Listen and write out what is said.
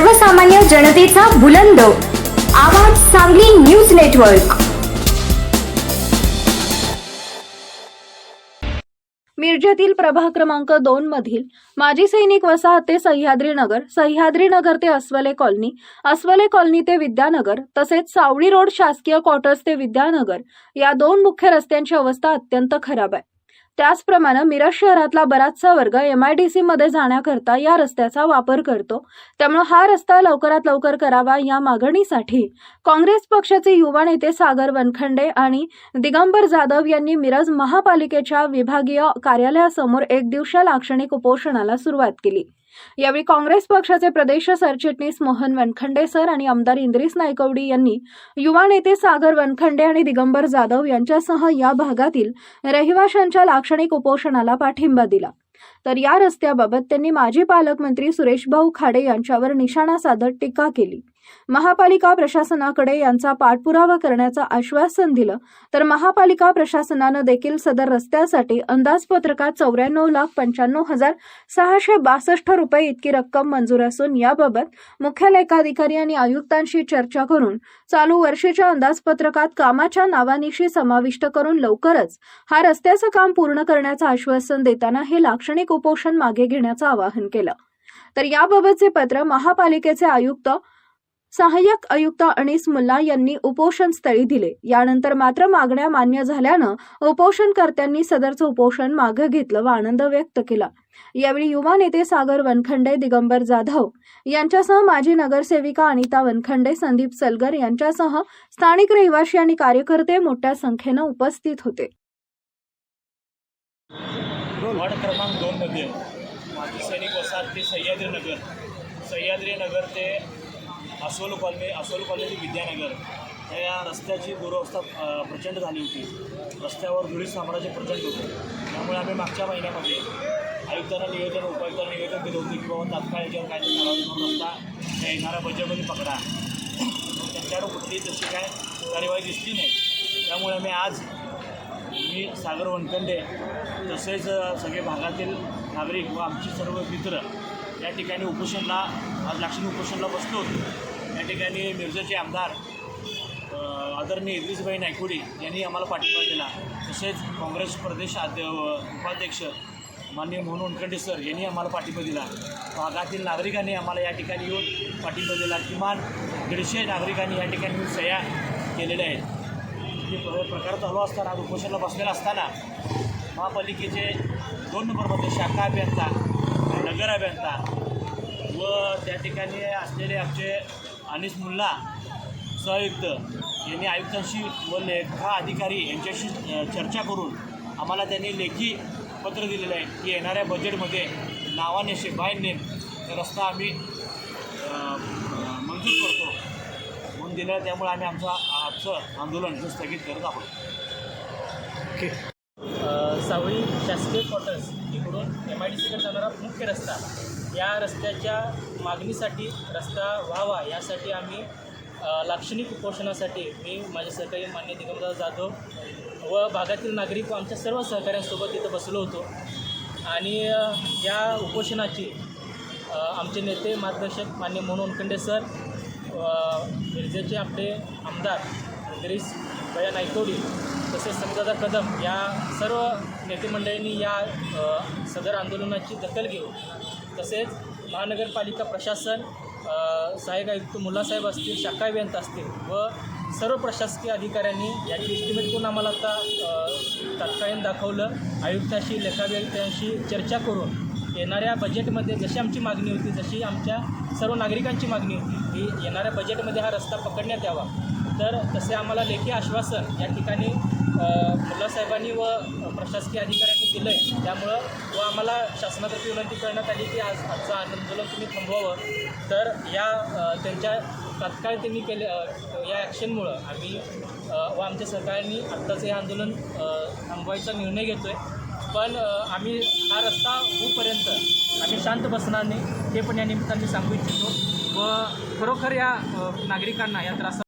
सर्वसामान्य जनतेचा बुलंद. आवाज सांगली न्यूज नेटवर्क. मिरजेतील प्रभाग क्रमांक दोन मधील माजी सैनिक वसाहत ते सह्याद्रीनगर सह्याद्रीनगर ते अस्वले कॉलनी अस्वले कॉलनी ते विद्यानगर तसेच सावळी रोड शासकीय क्वार्टर्स ते विद्यानगर या दोन मुख्य रस्त्यांची अवस्था अत्यंत खराब आहे. त्याचप्रमाणे मिरज शहरातला बराचसा वर्ग एमआयडीसी मध्ये जाण्याकरता या रस्त्याचा वापर करतो. त्यामुळे हा रस्ता लवकरात लवकर करावा या मागणीसाठी काँग्रेस पक्षाचे युवा नेते सागर वनखंडे आणि दिगंबर जाधव यांनी मिरज महापालिकेच्या विभागीय कार्यालयासमोर एक दिवसीय लाक्षणिक उपोषणाला सुरुवात केली. यावेळी काँग्रेस पक्षाचे प्रदेश सरचिटणीस मोहन वनखंडे सर आणि आमदार इंद्रिस नायकवडी यांनी युवा नेते सागर वनखंडे आणि दिगंबर जाधव यांच्यासह या भागातील रहिवाशांच्या लाक्षणिक उपोषणाला पाठिंबा दिला. तर या रस्त्याबाबत त्यांनी माजी पालकमंत्री सुरेशभाऊ खाडे यांच्यावर निशाणा साधत टीका केली. महापालिका प्रशासनाकडे यांचा पाठपुरावा करण्याचं आश्वासन दिलं. तर महापालिका प्रशासनानं देखील सदर रस्त्यासाठी अंदाजपत्रकात चौऱ्याण्णव लाख पंच्याण्णव हजार सहाशे बासष्ट रुपये इतकी रक्कम मंजूर असून याबाबत मुख्य लेखाधिकारी आणि आयुक्तांशी चर्चा करून चालू वर्षीच्या अंदाजपत्रकात कामाच्या नावानिशी समाविष्ट करून लवकरच हा रस्त्याचं काम पूर्ण करण्याचं आश्वासन देताना हे लाक्षणिक उपोषण मागे घेण्याचं आवाहन केलं. तर याबाबतचे पत्र महापालिकेचे आयुक्त सहाय्यक आयुक्त अनिस मुल्ला यांनी उपोषण स्थळी दिले. यानंतर मात्र मागण्या मान्य झाल्यानं उपोषणकर्त्यांनी सदरचं उपोषण मागे घेतलं व आनंद व्यक्त केला. यावेळी युवा नेते सागर वनखंडे दिगंबर जाधव यांच्यासह माजी नगरसेविका अनिता वनखंडे संदीप सलगर यांच्यासह स्थानिक रहिवासी आणि कार्यकर्ते मोठ्या संख्येनं उपस्थित होते. वार्ड क्रमांक सह्याद्री नगर. सह्याद्री नगर ते अस्वल कॉलनी अस्वल कॉलनी विद्यानगर. या रस्त्याची दुरवस्था प्रचंड झाली होती. रस्त्यावर धुळी साम्राज्य प्रचंड होतं. त्यामुळे आम्ही मागच्या महिन्यामध्ये आयुक्तांना निवेदन उपायुक्तांना निवेदन दिलं होतं की बाबा तात्काळ याच्यावर काय करावं म्हणून रस्ता त्या येणाऱ्या बजेटमध्ये पकडा. त्यांच्यावर त्यांच्याकडे कुठली तशी काय कार्यवाही दिसली नाही. त्यामुळे आम्ही आज मी सागर वनखंडे तसेच सगळे भागातील नागरिक व आमचे सर्व मित्र या ठिकाणी उपोषणला आज लाक्षणिक उपोषणला बसलो होतो. या ठिकाणी मिरजेचे आमदार आदरणीय इद्रिसभाई नायकुडी यांनी आम्हाला पाठिंबा दिला. तसेच काँग्रेस प्रदेश आद्य उपाध्यक्ष माननीय मोहन वनखंडे सर यांनी आम्हाला पाठिंबा दिला. भागातील नागरिकांनी आम्हाला या ठिकाणी येऊन पाठिंबा दिला. किमान दीडशे नागरिकांनी या ठिकाणी येऊन सह्या केलेल्या आहेत. हे प्र- प्रकार चालू असताना उपोषणाला बसलेला असताना महापालिकेचे दोन नंबरमध्ये शाखा अभियंता नगर अभियंता व त्या ठिकाणी असलेले आमचे अनिस मुल्ला सहआयुक्त यांनी आयुक्तांशी व लेखा अधिकारी यांच्याशी चर्चा करून आम्हाला त्यांनी लेखी पत्र दिलेलं आहे की येणाऱ्या बजेटमध्ये नावानेशे बाय नेम रस्ता आम्ही मंजूर करतो. म्हणून दिलं त्यामुळे आम्ही आमचं आजचं आंदोलन स्थगित करत आहोत. ओके. सावळी शासकीय क्वार्टर्स इकडून एम आय डी सीकडे जाणारा मुख्य रस्ता. या रस्त्याच्या मागणीसाठी रस्ता व्हावा यासाठी आम्ही लाक्षणिक उपोषणासाठी मी माझे सहकारी मान्य दिगंबर जाधव व भागातील नागरिक व आमच्या सर्व सहकाऱ्यांसोबत तिथं बसलो होतो. आणि या उपोषणाची आमचे नेते मार्गदर्शक मान्य मोहन खंडे सर अ, मिरजेचे आपले आमदार गिरीश भया नायकोडी तसेच संगदादा कदम या सर्व नेतेमंडळींनी या सदर आंदोलनाची दखल घेऊन तसेच महानगरपालिका प्रशासन सहाय्यक आयुक्त मुलासाहेब असतील शाखा अभियंता असतील व सर्व प्रशासकीय अधिकाऱ्यांनी याची इस्टिमेट करून आम्हाला आता अ, तात्कालीन दाखवलं. आयुक्ताशी लेखावियुक्तांशी चर्चा करून येणाऱ्या बजेटमध्ये जशी आमची मागणी होती जशी आमच्या सर्व नागरिकांची मागणी होती की येणाऱ्या बजेटमध्ये हा रस्ता पकडण्यात यावा. तर तसे आम्हाला लेखी आश्वासन या ठिकाणी मुलासाहेबांनी व प्रशासकीय अधिकाऱ्यांनी दिलं आहे त्यामुळं व आम्हाला शासनातर्फे विनंती करण्यात आली की आज आजचं आंदोलन तुम्ही थांबवावं. तर या त्यांच्या तात्काळ त्यांनी केले या ॲक्शनमुळं आम्ही व आमच्या सहकाऱ्यांनी आत्ताचं हे आंदोलन थांबवायचा निर्णय घेतो आहे पण आम्ही हा रस्ता होईपर्यंत आम्ही शांत बसणार नाही हे पण या निमित्ताने सांगू इच्छितो. व खरोखर या नागरिकांना या त्रास